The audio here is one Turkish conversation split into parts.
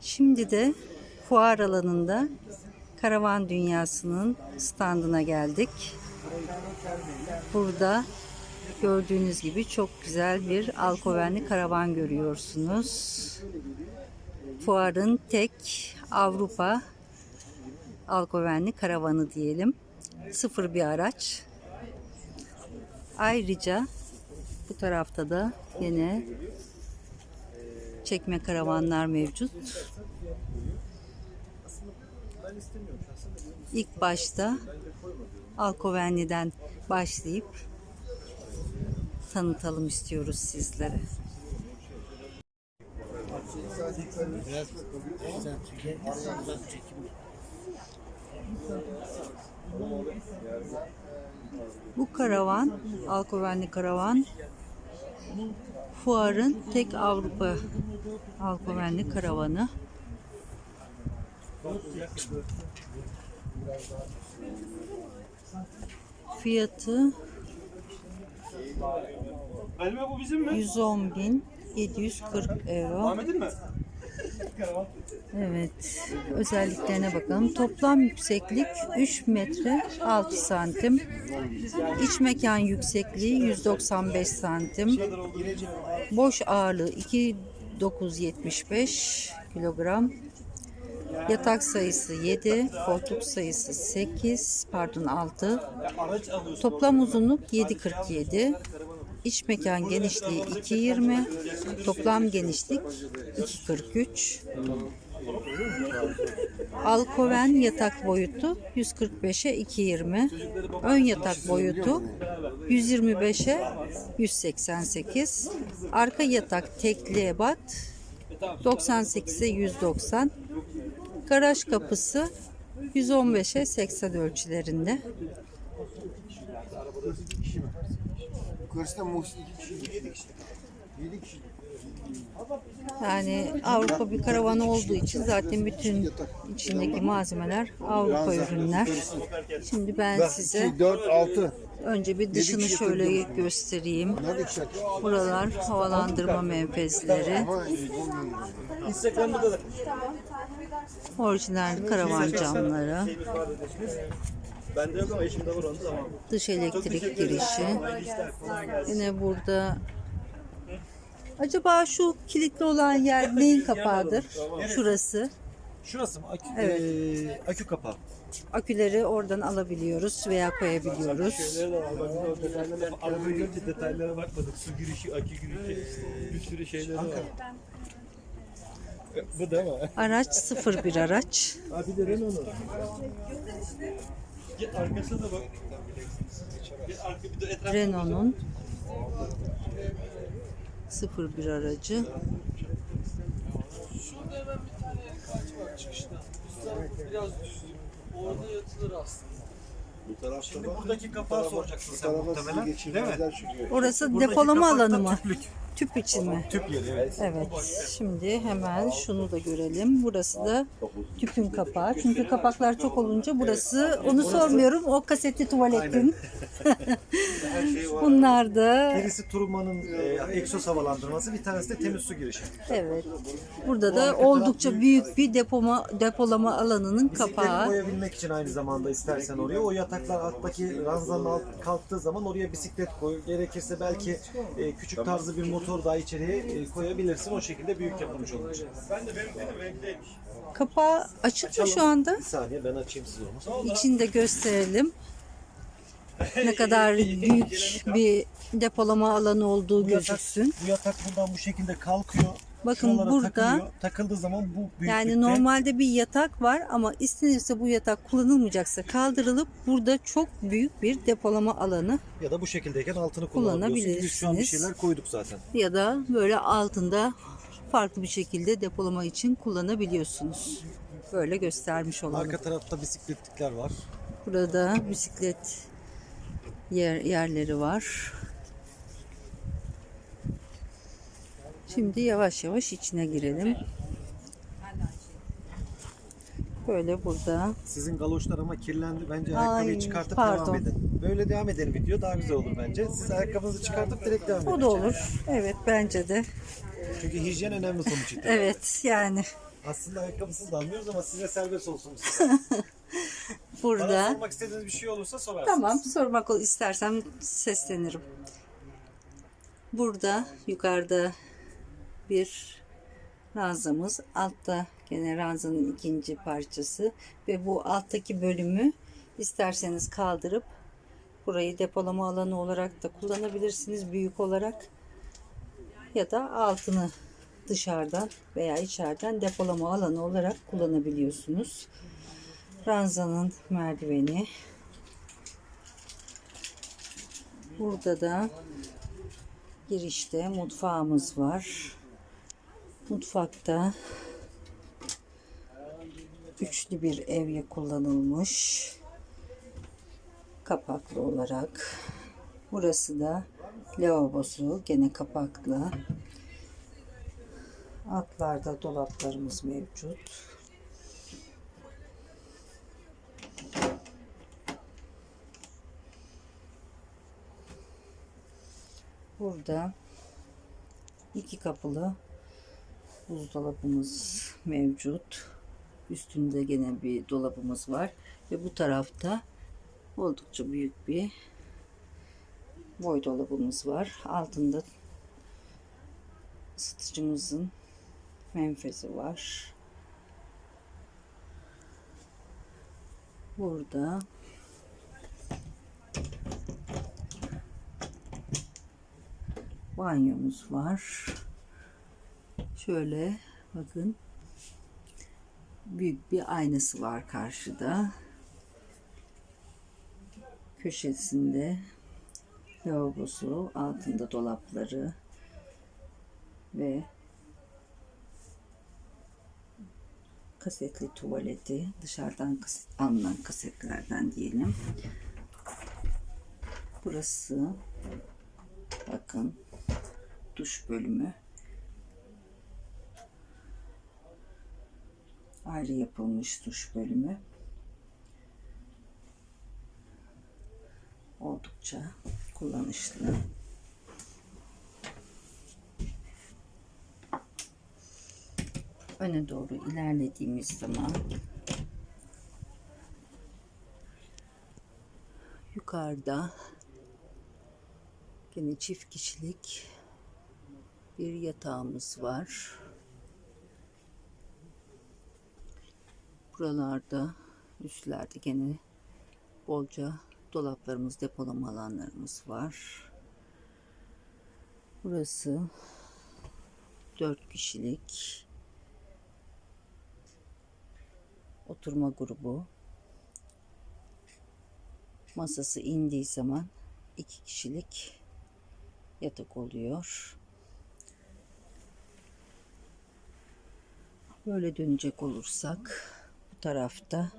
Şimdi de fuar alanında Karavan Dünyası'nın standına geldik. Burada gördüğünüz gibi çok güzel bir alkovenli karavan görüyorsunuz. Fuarın tek Avrupa alkovenli karavanı diyelim. Sıfır bir araç. Ayrıca bu tarafta da yine çekme karavanlar mevcut. İlk başta Alkovenli'den başlayıp tanıtalım istiyoruz sizlere. Bu karavan, Alkovenli karavan fuarın tek Avrupa Alkovenli karavanı. Fiyatı Halime bu bizim mi? 110.740 euro. Evet. Özelliklerine bakalım. Toplam yükseklik 3 metre 6 santim. İç mekan yüksekliği 195 santim. Boş ağırlığı 2975 kilogram. Yatak sayısı 7, koltuk sayısı 8, pardon 6. Araç alıyorsun. Toplam uzunluk 7.47. İç mekan genişliği 2.20. Toplam genişlik 2.43. Alkoven yatak boyutu 145'e 2.20. Ön yatak boyutu 125'e 188. Arka yatak tekli ebat 98'e 190. Garaj kapısı 115'e 80 ölçülerinde. Yukarısında Muhsin iki kişi, yedi kişi. Yani Avrupa bir karavanı olduğu için zaten bütün içindeki malzemeler Avrupa ürünler. Şimdi ben size 2, 4, 6. önce bir dışını şöyle göstereyim. Buralar havalandırma menfezleri. Orijinal karavan camları. Dış elektrik girişi. Yine burada Acaba şu kilitli olan yer neyin kapağıdır? Şurası. Şurası mı? Akü, Evet. eee, akü kapağı. Aküleri oradan alabiliyoruz veya koyabiliyoruz. Arabayı görünce detaylara bakmadık. Su girişi, akü girişi, bir sürü şeyleri var. Bu değil mi? Araç sıfır bir araç. Ha bir de Renault'un. Git arkasına da bak. Bir arka bir de etrafına Renault'un sıfır bir aracı. Şurada hemen bir tane kaç var çıkışta. Üstten biraz düştüm. Orada yatılır aslında. Şimdi buradaki kapağı soracaksın sen muhtemelen. Değil mi? Orası Buradaki depolama alanı mı? Tüplük. Tüp için mi? Tüp yeri evet. Evet. Şimdi hemen şunu da görelim. Burası da tüpün kapağı. Çünkü kapaklar çok olunca burası onu sormuyorum. O kasetli tuvaletin. Bunlar da Birisi Turman'ın e, egzoz havalandırması, bir tanesi de temiz su girişi. evet. Burada da oldukça büyük bir depoma depolama alanının Bisiklet kapağı. koyabilmek için aynı zamanda istersen oraya. O yataklar alttaki ranzanın alt kalktığı zaman oraya bisiklet koy. Gerekirse belki e, küçük tarzı bir motor daha içeriye e, koyabilirsin. O şekilde büyük yapılmış olacak. Kapağı açık mı şu anda? Bir saniye ben açayım size onu. İçini de gösterelim. Ne kadar büyük bir depolama alanı olduğu Bu yatak, gözüksün. bu yatak buradan bu şekilde kalkıyor. Bakın Şuralara burada- takılıyor. takıldığı zaman bu büyüklükte Yani normalde bir yatak var ama istenirse bu yatak kullanılmayacaksa kaldırılıp burada çok büyük bir depolama alanı ya da bu şekildeyken altını kullanabiliyorsun. Biz şu an bir Kullanabilirsiniz. şeyler koyduk zaten. ya da böyle altında farklı bir şekilde depolama için kullanabiliyorsunuz. Böyle göstermiş olalım. Arka tarafta bisikletlikler var. Burada bisiklet yer, yerleri var. Şimdi yavaş yavaş içine girelim. Böyle burada. Sizin galoşlar ama kirlendi. Bence Ay, ayakkabıyı çıkartıp pardon. devam edin. Böyle devam edelim video daha güzel olur bence. Siz ayakkabınızı çıkartıp direkt devam edin. O da olur. Evet bence de. Çünkü hijyen önemli sonuç itibariyle. Evet yani Aslında ayakkabısız da almıyoruz ama size serbest olsun. bu sefer. Bana burada. sormak istediğiniz bir şey olursa sorarsınız. Tamam sormak istersem seslenirim. Burada yukarıda bir ranzamız. Altta gene ranzanın ikinci parçası. Ve bu alttaki bölümü isterseniz kaldırıp burayı depolama alanı olarak da kullanabilirsiniz. Büyük olarak. Ya da altını dışarıdan veya içeriden depolama alanı olarak kullanabiliyorsunuz. Ranzanın merdiveni. Burada da girişte mutfağımız var. Mutfakta üçlü bir evye kullanılmış. Kapaklı olarak. Burası da lavabosu gene kapaklı. Altlarda dolaplarımız mevcut. Burada iki kapılı buzdolabımız mevcut. Üstünde gene bir dolabımız var ve bu tarafta oldukça büyük bir boy dolabımız var. Altında ısıtıcımızın menfezi var. Burada banyomuz var. Şöyle bakın. Büyük bir aynası var karşıda. Köşesinde lavabosu, altında dolapları ve kasetli tuvaleti dışarıdan alınan kasetlerden diyelim. Burası bakın duş bölümü ayrı yapılmış duş bölümü oldukça kullanışlı. Öne doğru ilerlediğimiz zaman yukarıda Yine çift kişilik bir yatağımız var. Buralarda üstlerde gene bolca dolaplarımız, depolama alanlarımız var. Burası dört kişilik oturma grubu. Masası indiği zaman iki kişilik yatak oluyor. Böyle dönecek olursak tarafta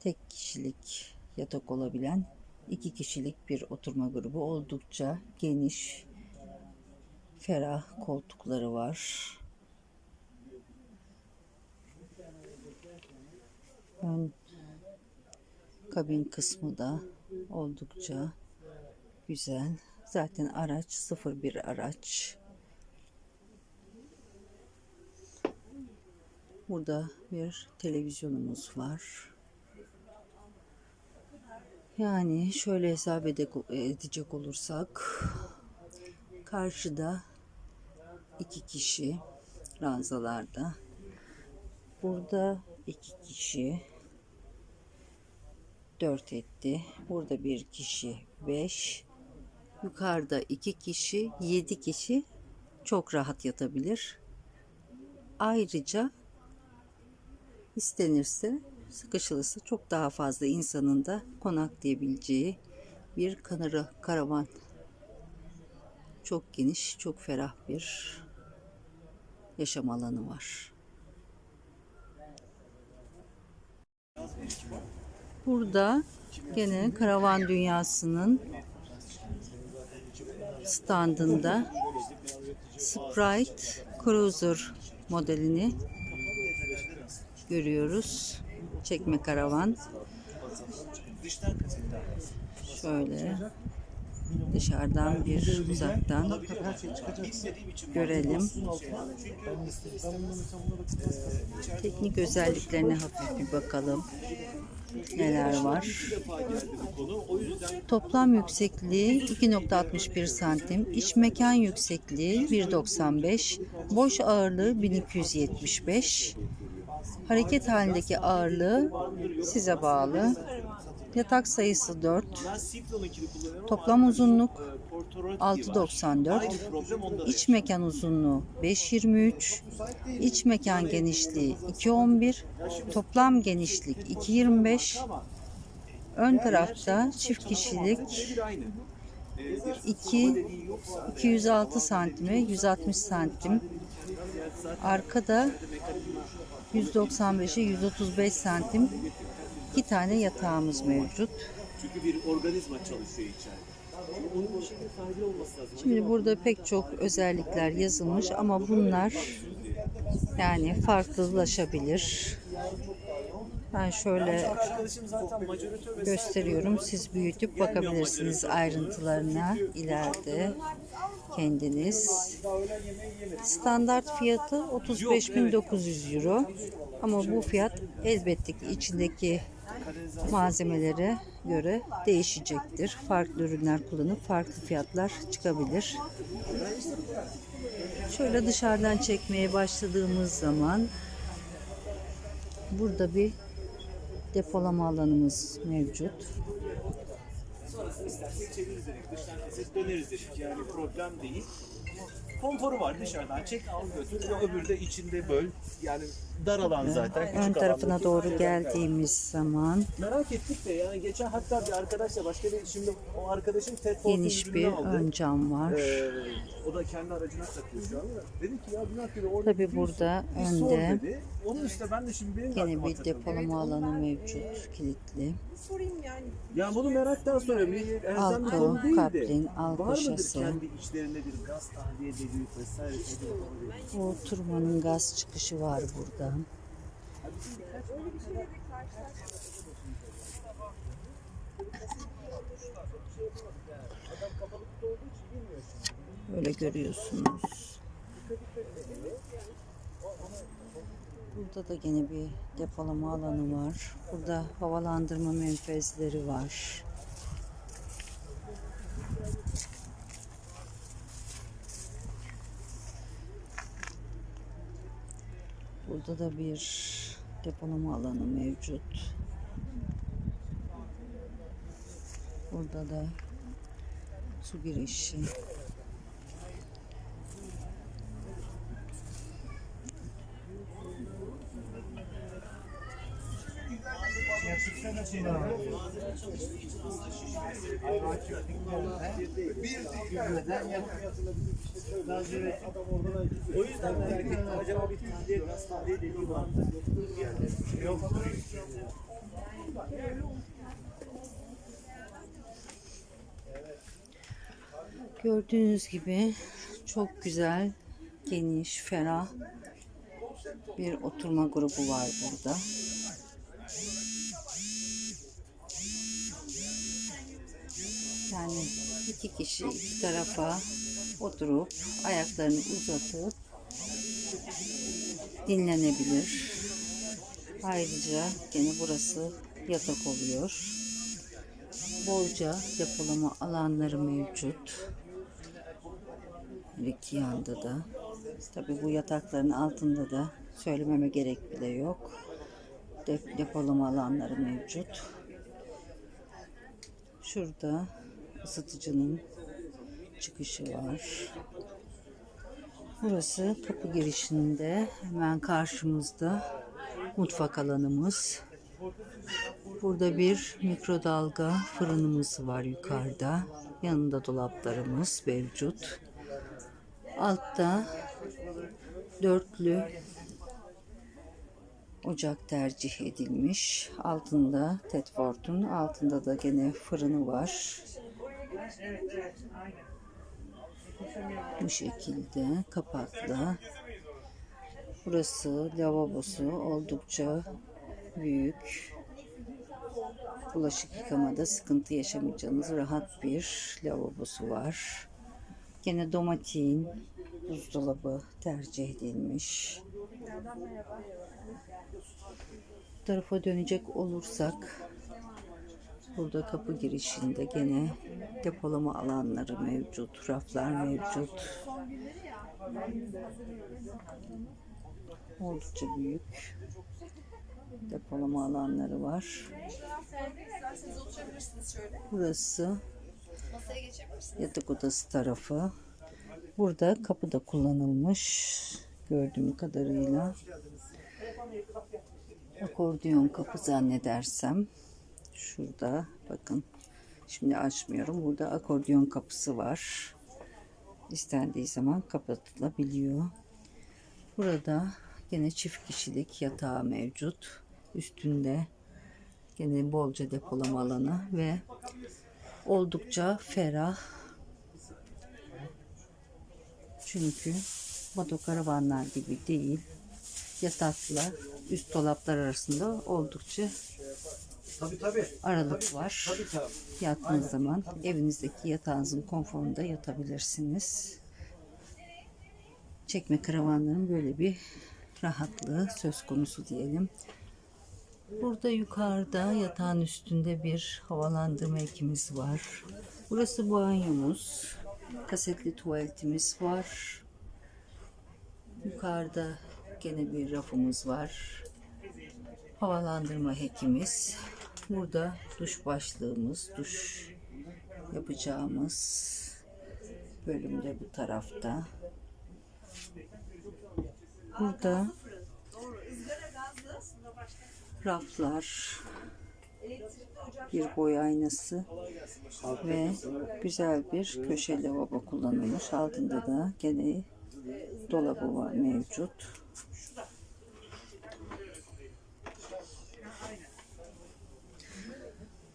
tek kişilik yatak olabilen iki kişilik bir oturma grubu oldukça geniş ferah koltukları var. Ön kabin kısmı da oldukça güzel. Zaten araç sıfır bir araç. Burada bir televizyonumuz var. Yani şöyle hesap ede- edecek olursak karşıda iki kişi ranzalarda. Burada iki kişi dört etti. Burada bir kişi beş. Yukarıda iki kişi, yedi kişi çok rahat yatabilir. Ayrıca istenirse, sıkışılırsa çok daha fazla insanın da konaklayabileceği bir kanara, karavan. Çok geniş, çok ferah bir yaşam alanı var. Burada gene karavan dünyasının standında Sprite Cruiser modelini görüyoruz. Çekme karavan. Şöyle dışarıdan bir uzaktan görelim. Teknik özelliklerine hafif bir bakalım. Neler var? Toplam yüksekliği 2.61 santim, iç mekan yüksekliği 1.95, boş ağırlığı 1275, hareket halindeki ağırlığı size bağlı. Yatak sayısı 4, toplam uzunluk 6.94, iç mekan uzunluğu 5.23, iç mekan genişliği 2.11, toplam genişlik 2.25, ön tarafta çift kişilik 2 206 santime 160 santim arkada 195'e 135 santim iki tane yatağımız mevcut. Çünkü bir organizma çalışıyor içeride. Şimdi burada pek çok özellikler yazılmış ama bunlar yani farklılaşabilir. Ben şöyle gösteriyorum. Siz büyütüp bakabilirsiniz ayrıntılarına ileride kendiniz. Standart fiyatı 35.900 euro. Ama bu fiyat elbette ki içindeki malzemelere göre değişecektir. Farklı ürünler kullanıp farklı fiyatlar çıkabilir. Şöyle dışarıdan çekmeye başladığımız zaman burada bir depolama alanımız mevcut. Sonrasında istersek çeviririz dedik. Dıştan keset döneriz dedik. Yani problem değil. Konforu var dışarıdan çek al götür. Ve öbürü de içinde böl. Yani dar alan zaten. Ön küçük tarafına alandaki doğru şeyler geldiğimiz zaman Merak ettik de yani geçen hatta bir arkadaşla başka bir şimdi o arkadaşın Ted geniş bir ön cam var. Ee, o da kendi aracına takıyor şu anda. Dedim ki ya Bülent dedi orada Tabii bir- burada sor önde dedi. Onun işte ben de şimdi benim de Yine bir takıldı. depolama alanı mevcut kilitli. Ya bunu meraktan bir elzem bir konu değil de kaplin, alto var mıdır şase. kendi içlerinde bir gaz tahliye deliği vesaire? Bu turmanın gaz çıkışı var burada. Böyle görüyorsunuz. Burada da gene bir depolama alanı var. Burada havalandırma menfezleri var. Burada da bir depolama alanı mevcut. Burada da su girişi. O yüzden. Acaba bir tahliye gaz deliği var mı? Yok. Gördüğünüz gibi çok güzel, geniş, ferah bir oturma grubu var burada. Yani iki kişi iki tarafa oturup ayaklarını uzatıp dinlenebilir. Ayrıca gene burası yatak oluyor. Bolca depolama alanları mevcut. Her iki yanda da. Tabi bu yatakların altında da söylememe gerek bile yok. Dep- depolama alanları mevcut. Şurada ısıtıcının çıkışı var. Burası kapı girişinde hemen karşımızda mutfak alanımız. Burada bir mikrodalga fırınımız var yukarıda. Yanında dolaplarımız mevcut. Altta dörtlü ocak tercih edilmiş. Altında Tedford'un altında da gene fırını var. Bu şekilde kapaklı. Burası lavabosu oldukça büyük. Bulaşık yıkamada sıkıntı yaşamayacağınız rahat bir lavabosu var. Gene domatein buzdolabı tercih edilmiş. Bu tarafa dönecek olursak burada kapı girişinde gene depolama alanları mevcut, raflar mevcut. Oldukça büyük depolama alanları var. Burası yatak odası tarafı. Burada kapı da kullanılmış gördüğüm kadarıyla. Akordeon kapı zannedersem. Şurada bakın. Şimdi açmıyorum. Burada akordeon kapısı var. İstendiği zaman kapatılabiliyor. Burada gene çift kişilik yatağı mevcut. Üstünde gene bolca depolama alanı ve oldukça ferah. Çünkü motokaravanlar gibi değil. Yatakla üst dolaplar arasında oldukça Tabii tabii. aralık var. Tabii tabii. Yattığınız zaman evinizdeki yatağınızın konforunda yatabilirsiniz. Çekme karavanların böyle bir rahatlığı söz konusu diyelim. Burada yukarıda yatağın üstünde bir havalandırma ekimiz var. Burası banyomuz. Kasetli tuvaletimiz var. Yukarıda gene bir rafımız var. Havalandırma hekimiz. Burada duş başlığımız, duş yapacağımız bölümde bu tarafta. Burada raflar, bir boy aynası ve güzel bir köşe lavabo kullanılmış. Altında da gene dolabı var mevcut.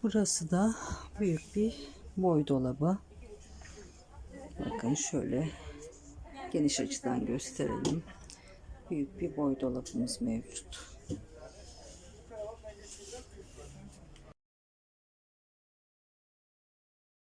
Burası da büyük bir boy dolabı. Bakın şöyle geniş açıdan gösterelim. Büyük bir boy dolabımız mevcut.